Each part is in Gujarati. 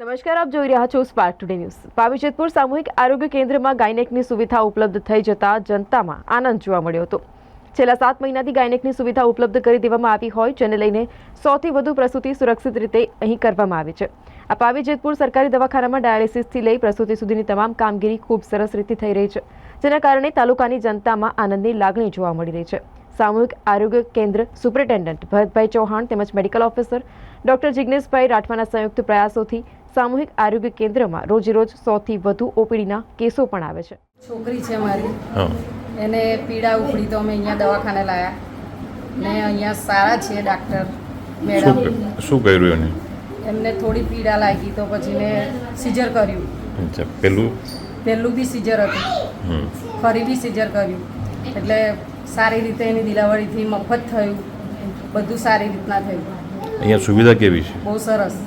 નમસ્કાર, આપ જોઈ રહ્યા છો સ્પાર્ક ટુડે ન્યૂઝ પાવીજેતપુર સામૂહિક આરોગ્ય કેન્દ્રમાં ગાયનેકની સુવિધા ઉપલબ્ધ થઈ જતા જનતામાં આનંદ જોવા મળ્યો હતો. છેલ્લા સાત મહિનાથી ગાયનેકની સુવિધા ઉપલબ્ધ કરી દેવામાં આવી હોય, જેને લઈને સૌથી વધુ પ્રસૂતિ સુરક્ષિત રીતે અહીં કરવામાં આવી છે. આ પાવીજેતપુર સરકારી દવાખાનામાં ડાયાલિસિસથી લઈ પ્રસૂતિ સુધીની તમામ કામગીરી ખૂબ સરસ રીતે થઈ રહી છે, જેના કારણે તાલુકાની જનતામાં આનંદની લાગણી જોવા મળી રહી છે. સામૂહિક આરોગ્ય કેન્દ્ર સુપ્રિન્ટેન્ડન્ટ ભરતભાઈ ચૌહાણ તેમજ મેડિકલ ઓફિસર ડોક્ટર જિગ્નેશભાઈ રાઠવાના સંયુક્ત પ્રયાસોથી સામૂહિક આરોગ્ય કેન્દ્રમાં રોજેરોજ સોથી વધુ ઓપીડીના કેસો પણ આવે છે. છોકરી છે મારી. એને પીડા ઉપડી તો અમે અહીંયા દવાખાને લાયા. ને અહીંયા સારા છે ડાક્ટર મેડમ. શું કર્યું એને? એમને થોડી પીડા લાગી તો પછી મેં સિઝર કર્યું. અચ્છા પેલું? પહેલું બી સિઝર હતું. ફરી બી સિઝર કર્યું. એટલે સારી રીતે એની દિલાવરીથી મફત થયું. બધું સારી રીતના થયું. અહીંયા સુવિધા કેવી છે? બહુ સરસ.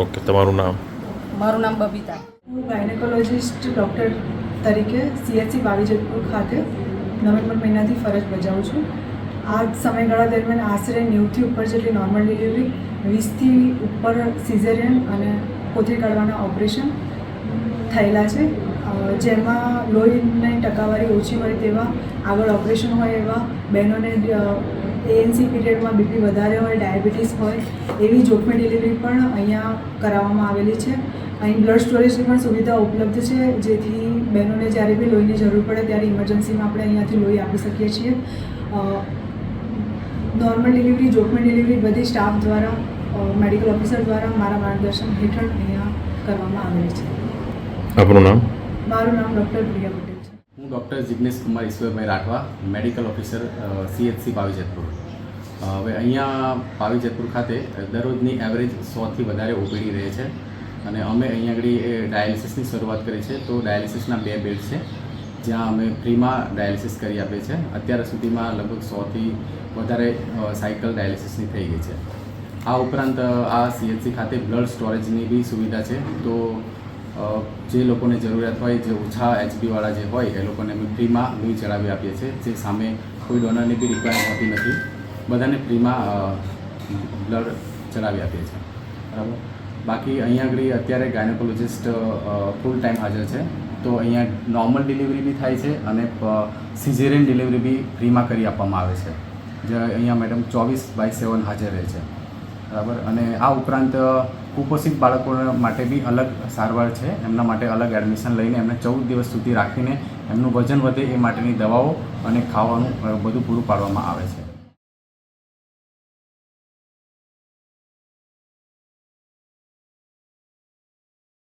ઓકે તમારું નામ? મારું નામ બબીતા. હું ગાયનેકોલોજિસ્ટ ડૉક્ટર તરીકે સીએચસી બાવીજતપુર ખાતે નવેમ્બર મહિનાથી ફરજ બજાવું છું. આ સમયગાળા દરમિયાન આશરે નેવથી ઉપર જેટલી નોર્મલ ડિલિવરી વીસથી ઉપર સિઝેરિયન અને કોથળી કાઢવાના ઓપરેશન થયેલા છે. જેમાં લોહીની ટકાવારી ઓછી હોય તેવા આગળ ઓપરેશન હોય એવા બહેનોને એએનસી પીરિયડમાં બીપી વધારે હોય ડાયાબિટીસ હોય એવી જોખમી ડિલિવરી પણ અહીંયા કરાવવામાં આવેલી છે. અહીં બ્લડ સ્ટોરેજની પણ સુવિધા ઉપલબ્ધ છે જેથી બહેનોને જ્યારે બી લોહીની જરૂર પડે ત્યારે ઇમરજન્સીમાં આપણે અહીંયાથી લોહી આપી શકીએ છીએ. નોર્મલ ડિલિવરી જોખમી ડિલિવરી બધી સ્ટાફ દ્વારા મેડિકલ ઓફિસર દ્વારા મારા માર્ગદર્શન હેઠળ અહીંયા કરવામાં આવેલી છે. આપનું નામ? મારું નામ ડૉક્ટર પ્રિયા પટેલ. હું doctor Jignesh Kumar Ishwarbhai Rathwa, medical officer CHC Pavijetpur Jetpur. હવે અહીંયા પાવીજેતપુર ખાતે દરરોજની એવરેજ સોથી વધારે ઓપીડી રહે છે અને અમે અહીંયા આગળ ડાયાલિસિસની શરૂઆત કરી છે. તો ડાયાલિસિસના બે બેડ છે, જ્યાં અમે ફ્રીમાં ડાયાલિસિસ કરી આપીએ છીએ. અત્યાર સુધીમાં લગભગ સોથી વધારે સાયકલ ડાયાલિસિસની થઈ ગઈ છે. આ ઉપરાંત આ સીએચસી ખાતે બ્લડ સ્ટોરેજની બી સુવિધા છે. તો જે લોકોને જરૂરિયાત હોય, જે ઓછા એચબીવાળા જે હોય, એ લોકોને અમે ફ્રીમાં લોહી ચડાવી આપીએ છીએ, જે સામે કોઈ ડોનરની બી રિક્વાયરમેન્ટ હોતી નથી. બધાને ફ્રીમાં બ્લડ ચડાવી આપીએ છીએ. બરાબર? બાકી અહીંયા આગળ અત્યારે ગાયનેકોલોજિસ્ટ ફૂલ ટાઈમ હાજર છે. તો અહીંયા નોર્મલ ડિલિવરી બી થાય છે અને સિઝેરિયન ડિલિવરી બી ફ્રીમાં કરી આપવામાં આવે છે. જે અહીંયા મેડમ ચોવીસ બાય સેવન હાજર રહે છે. બરાબર? અને આ ઉપરાંત કુપોષિત બાળકો માટે બી અલગ સારવાર છે. એમના માટે અલગ એડમિશન લઈને એમને ચૌદ દિવસ સુધી રાખીને એમનું વજન વધે એ માટેની દવાઓ અને ખાવાનું બધું પૂરું પાડવામાં આવે છે.